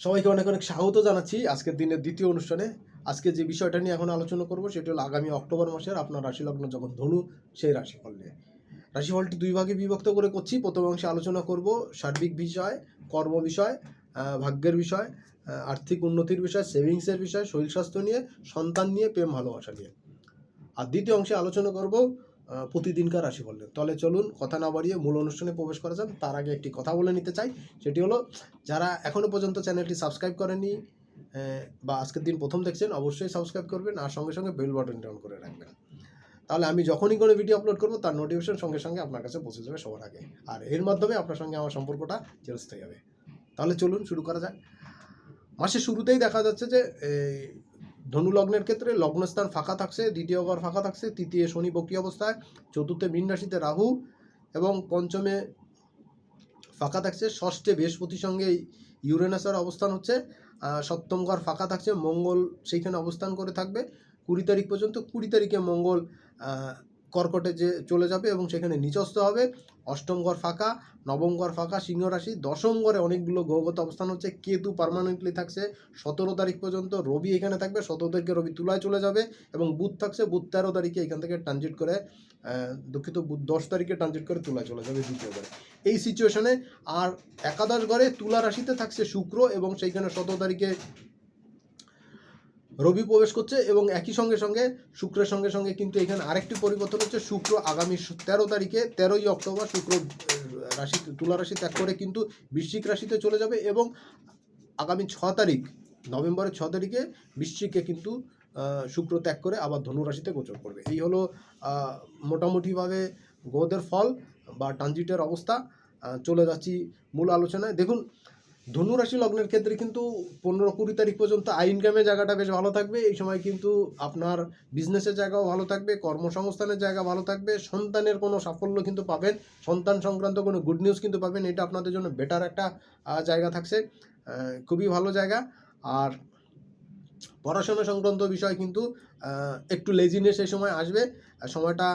সবাইকে অনেক অনেক স্বাগত জানাচ্ছি আজকের দিনের দ্বিতীয় অনুষ্ঠানে। আজকে যে বিষয়টা নিয়ে এখন আলোচনা করব সেটি হলো আগামী অক্টোবর মাসের আপনার রাশিলগ্ন যখন ধনু, সেই রাশিফল নিয়ে। রাশিফলটি দুই ভাগে বিভক্ত করে করছি। প্রথম অংশে আলোচনা করব সার্বিক বিষয়, কর্ম বিষয় ভাগ্যের বিষয় আর্থিক উন্নতির বিষয়, সেভিংসের বিষয়, শরীর স্বাস্থ্য নিয়ে, সন্তান নিয়ে, প্রেম ভালোবাসা নিয়ে। আর দ্বিতীয় অংশে আলোচনা করব প্রতিদিনকার রাশিফল নিয়ে তাহলে চলুন, কথা না বাড়িয়ে মূল অনুষ্ঠানে প্রবেশ করা যান তার আগে একটি কথা বলে নিতে চাই। সেটি হলো, যারা এখনও পর্যন্ত চ্যানেলটি সাবস্ক্রাইব করেনি বা আজকের দিন প্রথম দেখছেন, অবশ্যই সাবস্ক্রাইব করবেন আর সঙ্গে সঙ্গে বেল বাটনটি অন করে রাখবেন। তাহলে আমি যখনই কোনো ভিডিও আপলোড করব, তার নোটিফিকেশন সঙ্গে সঙ্গে আপনার কাছে পৌঁছে যাবে সবার আগে। আর এর মাধ্যমে আপনার সঙ্গে আমার সম্পর্কটা চিরস্থায়ী হবে তাহলে চলুন, শুরু করা যাক। মাসের শুরুতেই দেখা যাচ্ছে যে ধনু লগ্নের ক্ষেত্রে লগ্নস্থান ফাঁকা থাকছে, দ্বিতীয় ঘর ফাঁকা থাকছে, তৃতীয় শনি বক্রি অবস্থায়, চতুর্থে মীন রাশিতে রাহু এবং পঞ্চমে ফাঁকা থাকছে, ষষ্ঠে বৃহস্পতির সঙ্গে ইউরেনাসের অবস্থান হচ্ছে সপ্তম ঘর ফাঁকা থাকছে, মঙ্গল সেইখানে অবস্থান করে থাকবে, কুড়ি তারিখ পর্যন্ত কুড়ি তারিখে মঙ্গল কর্কটে যে চলে যাবে এবং সেখানে নিচস্থ হবে অষ্টম ঘর ফাঁকা, নবম ঘর ফাঁকা, সিংহ রাশি। দশম ঘরে অনেকগুলো গ্রহগত অবস্থান হচ্ছে। কেতু পার্মানেন্টলি থাকছে। সতেরো তারিখ পর্যন্ত রবি এখানে থাকবে। সতেরো তারিখে রবি তুলায় চলে যাবে এবং বুধ থাকছে। বুধ তেরো তারিখে এখান থেকে ট্রানজিট করে দুঃখিত, বুধ দশ তারিখে ট্রানজিট করে তুলায় চলে যাবে দ্বিতীয় ঘরে। এই সিচুয়েশনে আর একাদশ ঘরে তুলা রাশিতে থাকছে শুক্র এবং সেইখানে সতেরো তারিখে রবি প্রবেশ করছে এবং একই সঙ্গে সঙ্গে, শুক্রের সঙ্গে সঙ্গে কিন্তু এখানে আরেকটি পরিবর্তন হচ্ছে। শুক্র আগামী তেরো তারিখে, তেরোই অক্টোবর শুক্র রাশি, তুলা রাশি ত্যাগ করে কিন্তু বৃশ্চিক রাশিতে চলে যাবে এবং আগামী ছ তারিখ, নভেম্বরের ছ তারিখে বৃশ্চিকে কিন্তু শুক্র ত্যাগ করে আবার ধনু রাশিতে গোচর করবে। এই হলো মোটামুটিভাবে গ্রহদের ফল বা ট্রানজিটের অবস্থা। চলে যাচ্ছি মূল আলোচনায়। দেখুন ধনু রাশি লগ্নের ক্ষেত্রে কিন্তু পনেরো কুড়ি তারিখ পর্যন্ত আই ইনকামের জায়গাটা বেশ ভালো থাকবে। এই সময় কিন্তু আপনার বিজনেসের জায়গাও ভালো থাকবে, কর্মসংস্থানের জায়গা ভালো থাকবে, সন্তানের কোনো সাফল্য কিন্তু পাবেন, সন্তান সংক্রান্ত কোনো গুড নিউজ কিন্তু পাবেন, এটা আপনাদের জন্য বেটার একটা জায়গা থাকছে। খুবই ভালো জায়গা। আর পড়াশোনা সংক্রান্ত বিষয় কিন্তু একটু লেজিনেস এই সময় আসবে। সময়টা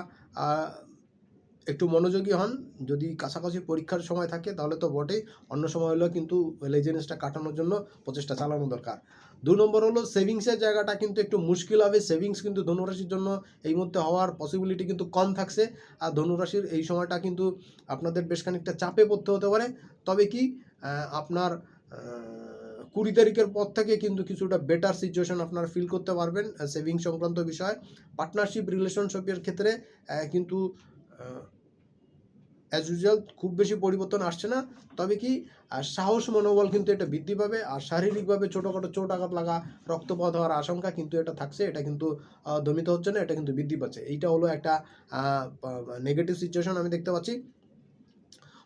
একটু মনোযোগী হন। যদি কাছাকাছি পরীক্ষার সময় থাকে, তাহলে তো বটেই। অন্য সময় হলেও কিন্তু লেজিনেসটা কাটানোর জন্য প্রচেষ্টা চালানো দরকার। দু নম্বর হলো সেভিংসের জায়গাটা কিন্তু একটু মুশকিল হবে। সেভিংস কিন্তু ধনুরাশির জন্য এই মুহূর্তে হওয়ার পসিবিলিটি কিন্তু কম থাকছে। আর ধনুরাশির এই সময়টা কিন্তু আপনাদের বেশ খানিকটা চাপে পড়তে হতে পারে। তবে কি আপনার কুড়ি তারিখের পর থেকে কিন্তু কিছুটা বেটার সিচুয়েশন আপনারা ফিল করতে পারবেন সেভিংস সংক্রান্ত বিষয়। পার্টনারশিপ রিলেশনশিপের ক্ষেত্রে কিন্তু অ্যাজ ইউজুয়াল খুব বেশি পরিবর্তন আসছে না। তবে কি, আর সাহস, মনোবল কিন্তু এটা বৃদ্ধি পাবে, আর শারীরিকভাবে ছোটোখাটো চোট আঘাত লাগা, রক্তপাত হওয়ার আশঙ্কা কিন্তু এটা থাকছে, এটা কিন্তু দমিত হচ্ছে না, এটা কিন্তু বৃদ্ধি পাচ্ছে। এইটা হলো একটা নেগেটিভ সিচুয়েশন আমি দেখতে পাচ্ছি।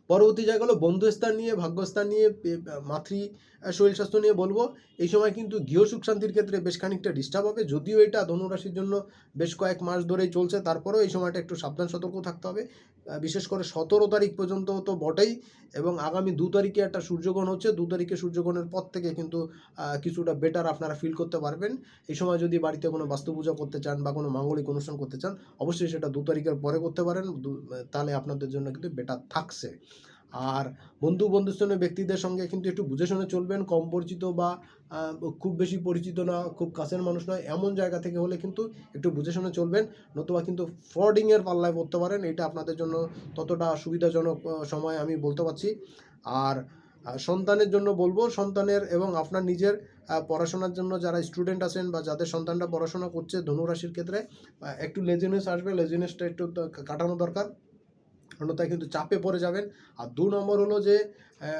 পরবর্তী জায়গা হলো বন্ধুস্থান নিয়ে, ভাগ্যস্থান নিয়ে মাতৃ শরীর স্বাস্থ্য নিয়ে বলব, এই সময় কিন্তু গৃহ সুখ শান্তির ক্ষেত্রে বেশ খানিকটা ডিস্টার্ব হবে। যদিও এটা ধনুরাশির জন্য বেশ কয়েক মাস ধরেই চলছে, তারপরেও এই সময়টা একটু সাবধান, সতর্ক থাকতে হবে। বিশেষ করে সতেরো তারিখ পর্যন্ত তো বটেই এবং আগামী দু তারিখে একটা সূর্যগ্রহণ হচ্ছে, দু তারিখে সূর্যগ্রহণের পর থেকে কিন্তু কিছুটা বেটার আপনারা ফিল করতে পারবেন। এই সময় যদি বাড়িতে কোনো বাস্তু পূজা করতে চান বা কোনো মাঙ্গলিক অনুষ্ঠান করতে চান, অবশ্যই সেটা দু তারিখের পরে করতে পারেন। তাহলে আপনাদের জন্য কিন্তু বেটার থাকছে। আর বন্ধু বন্ধুস্থানীয় ব্যক্তিদের সঙ্গে কিন্তু একটু বুঝে শুনে চলবেন। কম পরিচিত বা খুব বেশি পরিচিত না, খুব কাছের মানুষ নয়, এমন জায়গা থেকে হলে কিন্তু একটু বুঝে শুনে চলবেন। নতুবা কিন্তু ফ্রডিংয়ের পাল্লায় পড়তে পারেন, এটা আপনাদের জন্য ততটা সুবিধাজনক সময় আমি বলতে পারছি। আর সন্তানের জন্য বলব, সন্তানের এবং আপনার নিজের পড়াশোনার জন্য যারা স্টুডেন্ট আছেন বা যাদের সন্তানরা পড়াশোনা করছে ধনুরাশির ক্ষেত্রে একটু লেজিনেস আসবে লেজিনেসটা একটু কাটানো দরকার। অন্যথায় কিন্তু চাপে পড়ে যাবেন। আর দু নম্বর হলো যে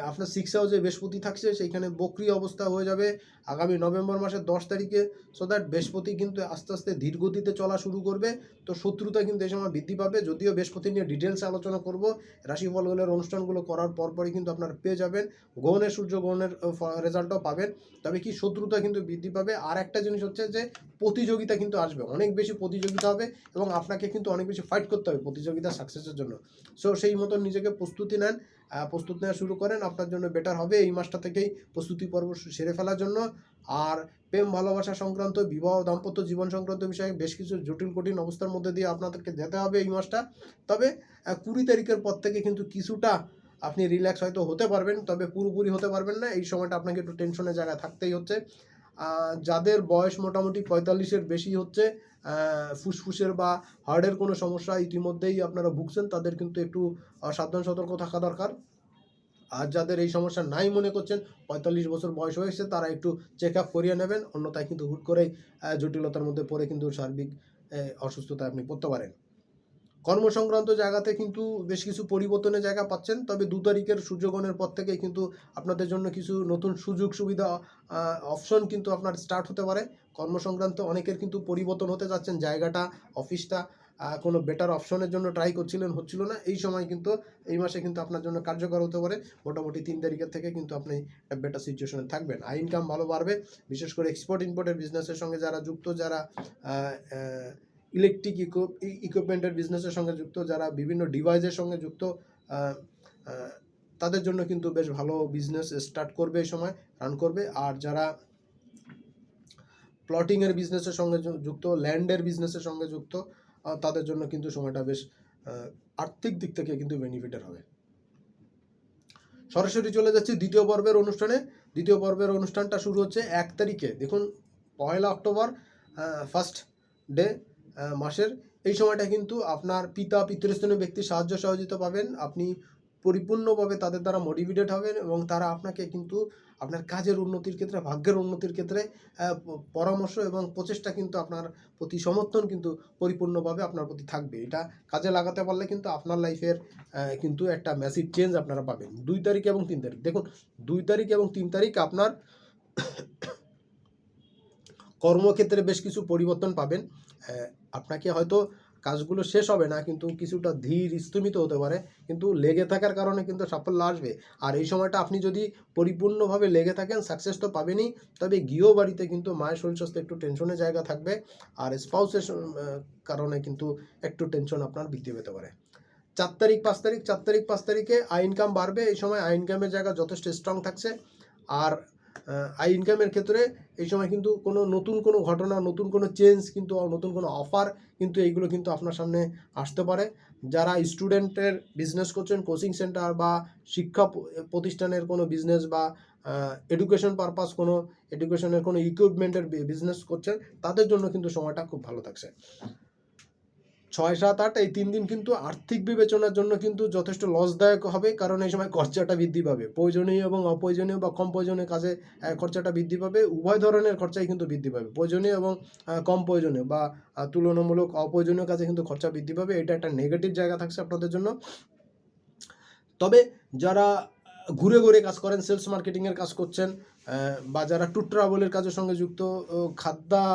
আপনার সিক্স হাউসে বৃহস্পতি থাকছে, সেইখানে বকরি অবস্থা হয়ে যাবে আগামী নভেম্বর মাসের দশ তারিখে। সো দ্যাট বৃহস্পতি কিন্তু আস্তে আস্তে ধীর গতিতে চলা শুরু করবে। তো শত্রুতা কিন্তু এই সময় বৃদ্ধি পাবে। যদিও বৃহস্পতি নিয়ে ডিটেলসে আলোচনা করব রাশিফলগুলোর অনুষ্ঠানগুলো করার পরপরই কিন্তু আপনারা পেয়ে যাবেন। গ্রহণের সূর্য, গ্রহণের রেজাল্টও পাবেন। তবে কি শত্রুতা কিন্তু বৃদ্ধি পাবে? আর একটা জিনিস হচ্ছে যে, প্রতিযোগিতা কিন্তু আসবে। অনেক বেশি প্রতিযোগিতা হবে এবং আপনাকে কিন্তু অনেক বেশি ফাইট করতে হবে প্রতিযোগিতা সাকসেসের জন্য। সো সেই মতন নিজেকে প্রস্তুতি নেন প্রস্তুত নেওয়া শুরু করেন, আপনার জন্য বেটার হবে এই মাসটা থেকেই প্রস্তুতি পর্ব সেরে ফেলার জন্য। আর প্রেম, ভালোবাসা সংক্রান্ত, বিবাহ, দাম্পত্য জীবন সংক্রান্ত বিষয়ে বেশ কিছু জটিল, কঠিন অবস্থার মধ্যে দিয়ে আপনাদেরকে যেতে হবে এই মাসটা। তবে কুড়ি তারিখের পর থেকে কিন্তু কিছুটা আপনি রিল্যাক্স হয়তো হতে পারবেন, তবে পুরোপুরি হতে পারবেন না। এই সময়টা আপনাকে একটু টেনশনের জায়গায় থাকতেই হচ্ছে। যাদের বয়স মোটামুটি পঁয়তাল্লিশের বেশি হচ্ছে ফুসফুসের বা হার্টের কোনো সমস্যা ইতিমধ্যেই আপনারা ভুগছেন, তাদের কিন্তু একটু সাবধান, সতর্ক থাকা দরকার। আর যাদের এই সমস্যা নাই মনে করছেন, পঁয়তাল্লিশ বছর বয়স হয়েছে তারা একটু চেক আপ করিয়ে নেবেন, অন্যথায় কিন্তু হুট করেই জটিলতার মধ্যে পড়ে কিন্তু সার্বিক অসুস্থতায় আপনি পড়তে পারেন। কর্মসংক্রান্ত জায়গাতে কিন্তু বেশ কিছু পরিবর্তনের জায়গা পাচ্ছেন, তবে দু তারিখের সূর্যগ্রহণের পর থেকে কিন্তু আপনাদের জন্য কিছু নতুন সুযোগ সুবিধা অপশন কিন্তু আপনার স্টার্ট হতে পারে। কর্মসংক্রান্ত অনেকের কিন্তু পরিবর্তন হতে যাচ্ছেন, জায়গাটা অফিসটা কোনো বেটার অপশনের জন্য ট্রাই করছিলেন, হচ্ছিল না। এই সময় কিন্তু, এই মাসে কিন্তু আপনার জন্য কার্যকর হতে পারে। মোটামুটি তিন তারিখের থেকে কিন্তু আপনি একটা বেটার সিচুয়েশনে থাকবেন। আই ইনকাম ভালো বাড়বে, বিশেষ করে এক্সপোর্ট ইম্পোর্টের বিজনেসের সঙ্গে যারা যুক্ত, যারা ইলেকট্রিক ইকো ইকুইপমেন্টের বিজনেসের সঙ্গে যুক্ত, যারা বিভিন্ন ডিভাইসের সঙ্গে যুক্ত তাদের জন্য কিন্তু বেশ ভালো বিজনেস স্টার্ট করবে এই সময় রান করবে। আর যারা প্লটিংয়ের বিজনেসের সঙ্গে যুক্ত ল্যান্ডের বিজনেসের সঙ্গে যুক্ত তাদের জন্য কিন্তু সময়টা বেশ আর্থিক দিক থেকে কিন্তু বেনিফিটের হবে। সরাসরি চলে যাচ্ছি দ্বিতীয় পর্বের অনুষ্ঠানে। দ্বিতীয় পর্বের অনুষ্ঠানটা শুরু হচ্ছে এক তারিখে। দেখুন, পয়লা অক্টোবর ফার্স্ট ডে মাসের, এই সময়টা কিন্তু আপনার পিতা পিতৃস্থানীয় ব্যক্তির সাহায্য সহযোগিতা পাবেন, আপনি পরিপূর্ণভাবে তাদের দ্বারা মোটিভেটেড হবেন এবং তারা আপনাকে কিন্তু আপনার কাজের উন্নতির ক্ষেত্রে, ভাগ্যের উন্নতির ক্ষেত্রে পরামর্শ এবং প্রচেষ্টা কিন্তু আপনার প্রতি সমর্থন কিন্তু পরিপূর্ণভাবে আপনার প্রতি থাকবে। এটা কাজে লাগাতে পারলে কিন্তু আপনার লাইফের কিন্তু একটা ম্যাসিভ চেঞ্জ আপনারা পাবেন। দুই তারিখ এবং তিন তারিখ। দেখুন, দুই তারিখ এবং তিন তারিখ আপনার কর্মক্ষেত্রে বেশ কিছু পরিবর্তন পাবেন। আপনাকে হয়তো কাজগুলো শেষ হবে না, কিন্তু কিছুটা ধীর স্থমিত হতে পারে, কিন্তু লেগে থাকার কারণে কিন্তু সাফল্য আসবে। আর এই সময়টা আপনি যদি পরিপূর্ণভাবে লেগে থাকেন সাকসেস তো পাবেনই, তবে গৃহ বাড়িতে কিন্তু মায়ের শরীর স্বাস্থ্য একটু টেনশনের জায়গা থাকবে, আর স্পাউসের কারণে কিন্তু একটু টেনশন আপনার বৃদ্ধি পেতে পারে। চার তারিখ, পাঁচ তারিখ, চার তারিখ, পাঁচ তারিখে আই ইনকাম বাড়বে, এই সময় আই ইনকামের জায়গা যথেষ্ট স্ট্রং থাকছে, আর আই ইনকামের ক্ষেত্রে এই সময় কিন্তু কোনো নতুন কোনো ঘটনা, নতুন কোনো চেঞ্জ কিন্তু নতুন কোনো অফার কিন্তু এইগুলো কিন্তু আপনার সামনে আসতে পারে। যারা স্টুডেন্টের বিজনেস করছেন কোচিং সেন্টার বা শিক্ষা প্রতিষ্ঠানের কোনো বিজনেস বা এডুকেশন পারপাস কোনো এডুকেশনের কোনো ইকুইপমেন্টের বিজনেস করছেন, তাদের জন্য কিন্তু সময়টা খুব ভালো থাকছে। ছয়, সাত, আট, এই তিন দিন কিন্তু আর্থিক বিবেচনার জন্য কিন্তু যথেষ্ট লসদায়ক হবে, কারণ এই সময় খরচাটা বৃদ্ধি পাবে। প্রয়োজনীয় এবং অপ্রয়োজনীয় বা কম প্রয়োজনীয় কাজে খরচাটা বৃদ্ধি পাবে, উভয় ধরনের খরচাই কিন্তু বৃদ্ধি পাবে। প্রয়োজনীয় এবং কম প্রয়োজনীয় বা তুলনামূলক অপ্রয়োজনীয় কাজে কিন্তু খরচা বৃদ্ধি পাবে, এটা একটা নেগেটিভ জায়গা থাকছে আপনাদের জন্য। তবে যারা ঘুরে ঘুরে কাজ করেন সেলস মার্কেটিংয়ের কাজ করছেন বা যারা ট্যুর ট্রাভেলের কাজের সঙ্গে যুক্ত খাদ্যা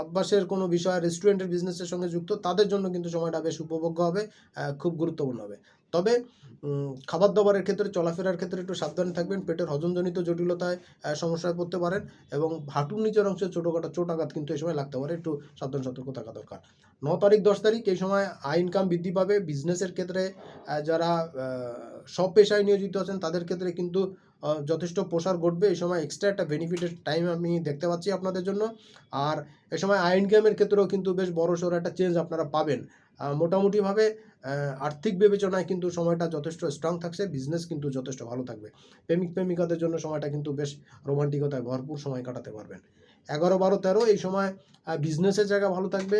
আভ্যাসের কোনো বিষয় রেস্টুরেন্টের বিজনেসের সঙ্গে যুক্ত, তাদের জন্য কিন্তু সময়টা বেশ উপভোগ্য হবে খুব গুরুত্বপূর্ণ হবে। তবে খাবার দাবারের ক্ষেত্রে, চলাফেরার ক্ষেত্রে একটু সাবধানে থাকবেন, পেটের হজমজনিত জটিলতায় সমস্যায় পড়তে পারেন এবং হাঁটুর নিচের অংশে ছোটোখাটো চোট আঘাত কিন্তু এই সময় লাগতে পারে, একটু সাবধান সতর্ক থাকা দরকার। ন তারিখ, দশ তারিখ, এই সময় আয় ইনকাম বৃদ্ধি পাবে। বিজনেসের ক্ষেত্রে যারা সব পেশায় নিয়োজিত আছেন, তাদের ক্ষেত্রে কিন্তু যথেষ্ট প্রসার ঘটবে। এই সময় এক্সট্রা একটা বেনিফিটের টাইম আমি দেখতে পাচ্ছি আপনাদের জন্য। আর এ সময় আইন গেমের ক্ষেত্রেও কিন্তু বেশ বড় সড়ো একটা চেঞ্জ আপনারা পাবেন। মোটামুটিভাবে আর্থিক বিবেচনায় কিন্তু সময়টা যথেষ্ট স্ট্রং থাকছে বিজনেস কিন্তু যথেষ্ট ভালো থাকবে। প্রেমিক প্রেমিকাদের জন্য সময়টা কিন্তু বেশ রোমান্টিকতায় ভরপুর সময় কাটাতে পারবেন। এগারো বারো তেরো, এই সময় বিজনেসের জায়গা ভালো থাকবে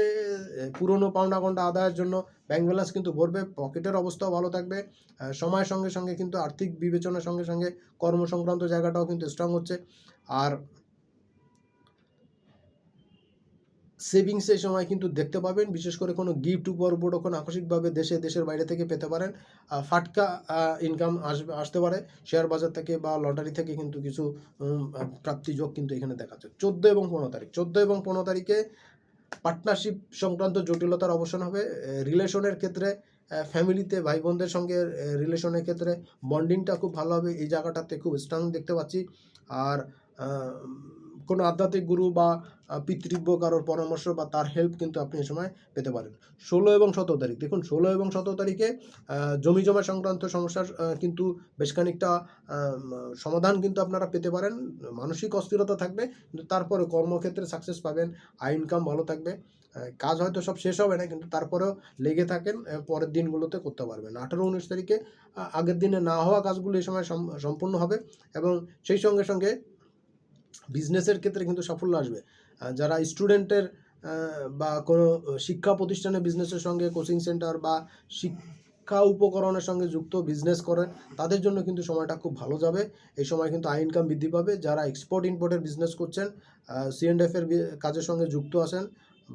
পুরনো পাওনা অ্যাকাউন্ট আদায়ের জন্য ব্যাংক ব্যালেন্স কিন্তু ভরবে পকেটের অবস্থাও ভালো থাকবে সময়ের সঙ্গে সঙ্গে কিন্তু আর্থিক বিবেচনার সঙ্গে সঙ্গে কর্মসংক্রান্ত জায়গাটাও কিন্তু স্ট্রং হচ্ছে। আর সেভিংস এই সময় কিন্তু দেখতে পাবেন, বিশেষ করে কোনো গিফট উপর উপটোকন আকস্মিকভাবে দেশে, দেশের বাইরে থেকে পেতে পারেন ফাটকা ইনকাম আসবে, আসতে পারে শেয়ার বাজার থেকে বা লটারি থেকে কিন্তু কিছু প্রাপ্তিযোগ কিন্তু এখানে দেখা যায় চোদ্দ এবং পনেরো তারিখ, চোদ্দ এবং পনেরো তারিখে পার্টনারশিপ সংক্রান্ত জটিলতার অবসান হবে। রিলেশনের ক্ষেত্রে ফ্যামিলিতে ভাই বোনদের সঙ্গে রিলেশনের ক্ষেত্রে বন্ডিংটা খুব ভালো হবে। এই জায়গাটাতে খুব স্ট্রং দেখতে পাচ্ছি। আর কোনো আধ্যাত্মিক গুরু বা পিতৃব্য কারোর পরামর্শ বা তার হেল্প কিন্তু আপনি এ সময় পেতে পারেন। ষোলো এবং সতেরো তারিখ, দেখুন ষোলো এবং সতেরো তারিখে জমি জমা সংক্রান্ত সমস্যার কিন্তু বেশ খানিকটা সমাধান কিন্তু আপনারা পেতে পারেন। মানসিক অস্থিরতা থাকবে, কিন্তু তারপরে কর্মক্ষেত্রে সাকসেস পাবেন আই ইনকাম ভালো থাকবে। কাজ হয়তো সব শেষ হবে না, কিন্তু তারপরেও লেগে থাকেন পরের দিনগুলোতে করতে পারবেন। আঠেরো, উনিশ তারিখে আগের দিনে না হওয়া কাজগুলো এই সময় সম্পূর্ণ হবে এবং সেই সঙ্গে সঙ্গে বিজনেসের ক্ষেত্রে কিন্তু সাফল্য আসবে। যারা স্টুডেন্টের বা কোনো শিক্ষা প্রতিষ্ঠানে বিজনেসের সঙ্গে, কোচিং সেন্টার বা শিক্ষা উপকরণের সঙ্গে যুক্ত বিজনেস করেন, তাদের জন্য কিন্তু সময়টা খুব ভালো যাবে। এই সময় কিন্তু আয় ইনকাম বৃদ্ধি পাবে। যারা এক্সপোর্ট ইম্পোর্টের বিজনেস করছেন সিএনএফ এর কাজের সঙ্গে যুক্ত আছেন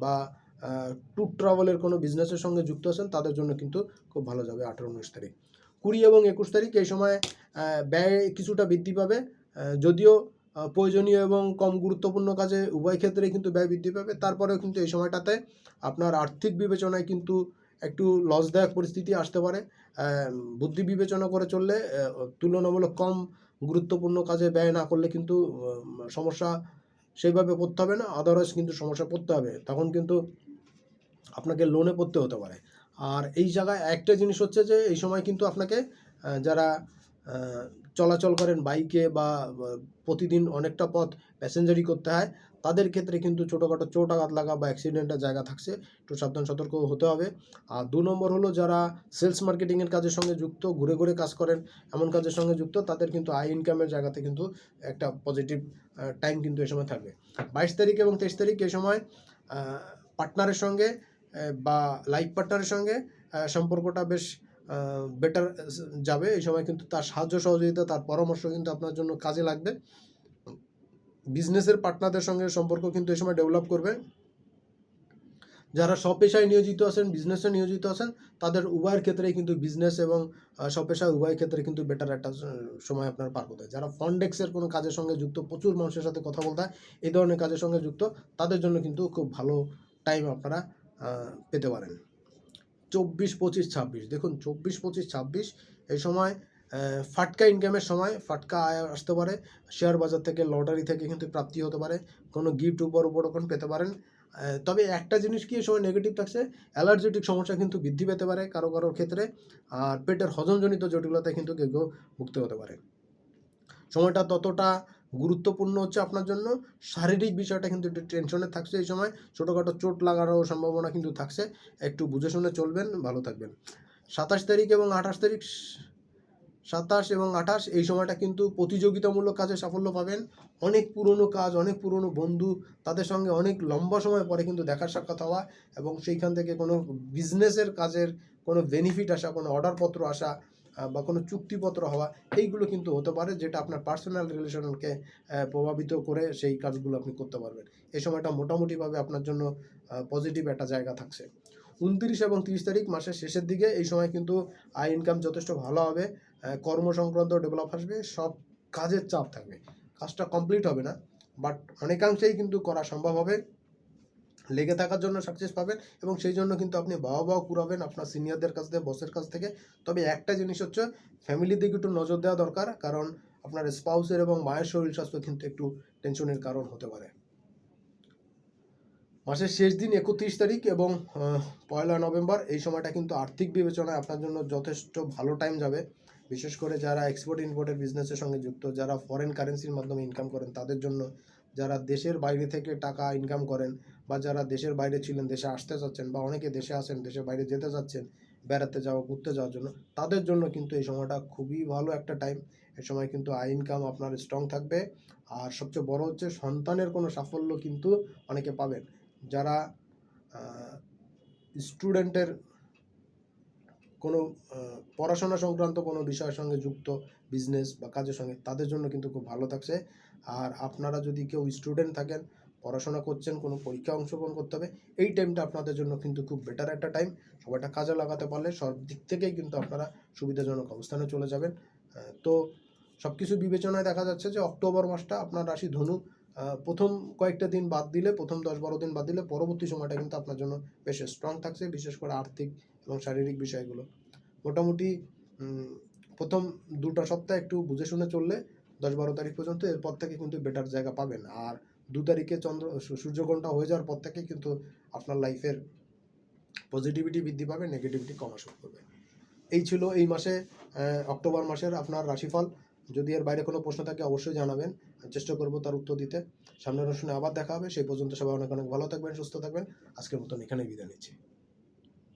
বা ট্যুর ট্রাভেলের কোনো বিজনেসের সঙ্গে যুক্ত আছেন, তাদের জন্য কিন্তু খুব ভালো যাবে আঠেরো, উনিশ তারিখ। কুড়ি এবং একুশ তারিখ এই সময় ব্যয় কিছুটা বৃদ্ধি পাবে। যদিও প্রয়োজনীয় এবং কম গুরুত্বপূর্ণ কাজে উভয় ক্ষেত্রেই কিন্তু ব্যয় বৃদ্ধি পাবে। তারপরেও কিন্তু এই সময়টাতে আপনার আর্থিক বিবেচনায় কিন্তু একটু লসদায়ক পরিস্থিতি আসতে পারে। বুদ্ধি বিবেচনা করে চললে তুলনামূলক কম গুরুত্বপূর্ণ কাজে ব্যয় না করলে কিন্তু সমস্যা সেইভাবে পড়তে হবে না। আদারওয়াইজ কিন্তু সমস্যা পড়তে হবে। তখন কিন্তু আপনাকে লোনে পড়তে হতে পারে। আর এই জায়গায় একটা জিনিস হচ্ছে যে, এই সময় কিন্তু আপনাকে যারা চলাচল করেন বাইকে বা প্রতিদিন অনেকটা পথ প্যাসেঞ্জারি করতে হয়। তাদের ক্ষেত্রে কিন্তু ছোটোখাটো চোট আঘাত লাগা বা অ্যাক্সিডেন্টের জায়গা থাকছে, একটু সাবধান সতর্ক হতে হবে। আর দু নম্বর হলো যারা সেলস মার্কেটিংয়ের কাজের সঙ্গে যুক্ত, ঘুরে ঘুরে কাজ করেন, এমন কাজের সঙ্গে যুক্ত, তাদের কিন্তু আই ইনকামের জায়গাতে কিন্তু একটা পজিটিভ টাইম কিন্তু এ সময় থাকবে। বাইশ তারিখ এবং তেইশ তারিখ এ সময় পার্টনারের সঙ্গে বা লাইফ পার্টনারের সঙ্গে সম্পর্কটা বেশ বেটার যাবে। এই সময় কিন্তু তার সাহায্য সহযোগিতা তার পরামর্শ কিন্তু আপনার জন্য কাজে লাগবে। বিজনেসের পার্টনারদের সঙ্গে সম্পর্ক কিন্তু এই সময় ডেভেলপ করবে। যারা স্বপেশায় নিয়োজিত আছেন বিজনেসে নিয়োজিত আছেন তাদের উভয়ের ক্ষেত্রেই কিন্তু বিজনেস এবং আহ, স্বপেশায় উভয় ক্ষেত্রে কিন্তু বেটার একটা সময় আপনার পার করতে যারা ফন্ডেক্সের কোনো কাজের সঙ্গে যুক্ত প্রচুর মানুষের সাথে কথা বলতে হয় এই ধরনের কাজের সঙ্গে যুক্ত তাদের জন্য কিন্তু খুব ভালো টাইম আপনারা পেতে পারেন। চব্বিশ, পঁচিশ, ছাব্বিশ। দেখুন, চব্বিশ, পঁচিশ, ছাব্বিশ, এই সময় ফাটকা ইনকামের সময় ফাটকা আয় আসতে পারে। শেয়ার বাজার থেকে লটারি থেকে কিন্তু প্রাপ্তি হতে পারে। কোনো গিফট উপর, উপরোপণ পেতে পারেন। তবে একটা জিনিস কি এই সময় নেগেটিভ থাকছে? অ্যালার্জেটিক সমস্যা কিন্তু বৃদ্ধি পেতে পারে কারও কারোর ক্ষেত্রে। আর পেটের হজমজনিত জটিলতায় কিন্তু কেউ ভুগতে হতে পারে। সময়টা ততটা গুরুত্বপূর্ণ হচ্ছে আপনার জন্য। শারীরিক বিষয়টা কিন্তু একটু টেনশনে থাকছে এই সময়। ছোটোখাটো চোট লাগারও সম্ভাবনা কিন্তু থাকছে। একটু বুঝে শুনে চলবেন, ভালো থাকবেন। সাতাশ তারিখ এবং আঠাশ তারিখ, সাতাশ এবং আঠাশ এই সময়টা কিন্তু প্রতিযোগিতামূলক কাজে সাফল্য পাবেন। অনেক পুরনো কাজ, অনেক পুরনো বন্ধু, তাদের সঙ্গে অনেক লম্বা সময় পরে কিন্তু দেখার সাক্ষাৎ হওয়া এবং সেইখান থেকে কোনো বিজনেসের কাজের কোনো বেনিফিট আসা, কোনো অর্ডারপত্র আসা বা কোনো চুক্তিপত্র হওয়া, এইগুলো কিন্তু হতে পারে যেটা আপনার পার্সোনাল রিলেশনকে প্রভাবিত করে সেই কাজগুলো আপনি করতে পারবেন। এই সময়টা মোটামুটিভাবে আপনার জন্য পজিটিভ একটা জায়গা থাকছে। উনত্রিশ এবং তিরিশ তারিখ মাসের শেষের দিকে এই সময় কিন্তু আয় ইনকাম যথেষ্ট ভালো হবে কর্ম সংক্রান্ত ডেভেলপ আসবে, সব কাজের চাপ থাকবে। কাজটা কমপ্লিট হবে না বাট অনেকাংশেই কিন্তু করা সম্ভব হবে। লেগে থাকার জন্য সাকসেস পাবেন এবং সেই জন্য কিন্তু আপনি বাবা বাবা কুড়াবেন আপনার সিনিয়রদের কাছ থেকে বসের কাছ থেকে। তবে একটা জিনিস হচ্ছে ফ্যামিলির দিকে একটু নজর দেওয়া দরকার, কারণ আপনার স্পাউসের এবং মায়ের শরীর স্বাস্থ্য কিন্তু একটু টেনশনের কারণ হতে পারে। মাসের শেষ দিন একত্রিশ তারিখ এবং পয়লা নভেম্বর, এই সময়টা কিন্তু আর্থিক বিবেচনায় আপনার জন্য যথেষ্ট ভালো টাইম যাবে। বিশেষ করে যারা এক্সপোর্ট ইম্পোর্টের বিজনেসের সঙ্গে যুক্ত, যারা ফরেন কারেন্সির মাধ্যমে ইনকাম করেন, তাদের জন্য যারা দেশের বাইরে থেকে টাকা ইনকাম করেন বা যারা দেশের বাইরে ছিলেন, দেশে আসতে চাচ্ছেন বা অনেকে দেশে আসেন দেশের বাইরে যেতে চাচ্ছেন, বেড়াতে যাওয়া, ঘুরতে যাওয়ার জন্য, তাদের জন্য কিন্তু এই সময়টা খুবই ভালো একটা টাইম এই সময় কিন্তু আই ইনকাম আপনার স্ট্রং থাকবে। আর সবচেয়ে বড় হচ্ছে সন্তানের কোনো সাফল্য কিন্তু অনেকে পাবেন। যারা স্টুডেন্টের কোনো পড়াশোনা সংক্রান্ত কোনো বিষয়ের সঙ্গে যুক্ত বিজনেস বা কাজের সঙ্গে, তাদের জন্য কিন্তু খুব ভালো থাকছে। আর আপনারা যদি কেউ স্টুডেন্ট থাকেন, পড়াশোনা করছেন, কোনো পরীক্ষা অংশগ্রহণ করতে হবে, এই টাইমটা আপনাদের জন্য কিন্তু খুব বেটার একটা টাইম সবাইটা কাজে লাগাতে পারলে সব দিক থেকেই কিন্তু আপনারা সুবিধাজনক অবস্থানে চলে যাবেন। তো সব কিছু বিবেচনায় দেখা যাচ্ছে যে অক্টোবর মাসটা আপনার রাশি ধনু প্রথম কয়েকটা দিন বাদ দিলে, প্রথম দশ বারো দিন বাদ দিলে পরবর্তী সময়টা কিন্তু আপনার জন্য বেশ স্ট্রং থাকছে। বিশেষ করে আর্থিক এবং শারীরিক বিষয়গুলো। মোটামুটি প্রথম দুটো সপ্তাহ একটু বুঝে শুনে চললে দশ বারো তারিখ পর্যন্ত এরপর থেকে কিন্তু বেটার জায়গা পাবেন। আর দু তারিখে চন্দ্র সূর্যগ্রহণটা হয়ে যাওয়ার পর থেকে কিন্তু আপনার লাইফের পজিটিভিটি বৃদ্ধি পাবে নেগেটিভিটি কমা শুরু করবে। এই ছিল এই মাসে অক্টোবর মাসের আপনার রাশিফল। যদি এর বাইরে কোনো প্রশ্ন থাকে অবশ্যই জানাবেন। চেষ্টা করব তার উত্তর দিতে। সামনের অনুষ্ঠানে আবার দেখা হবে। সেই পর্যন্ত সবাই অনেক অনেক ভালো থাকবেন, সুস্থ থাকবেন। আজকের মতন এখানেই বিদায় নিচ্ছি।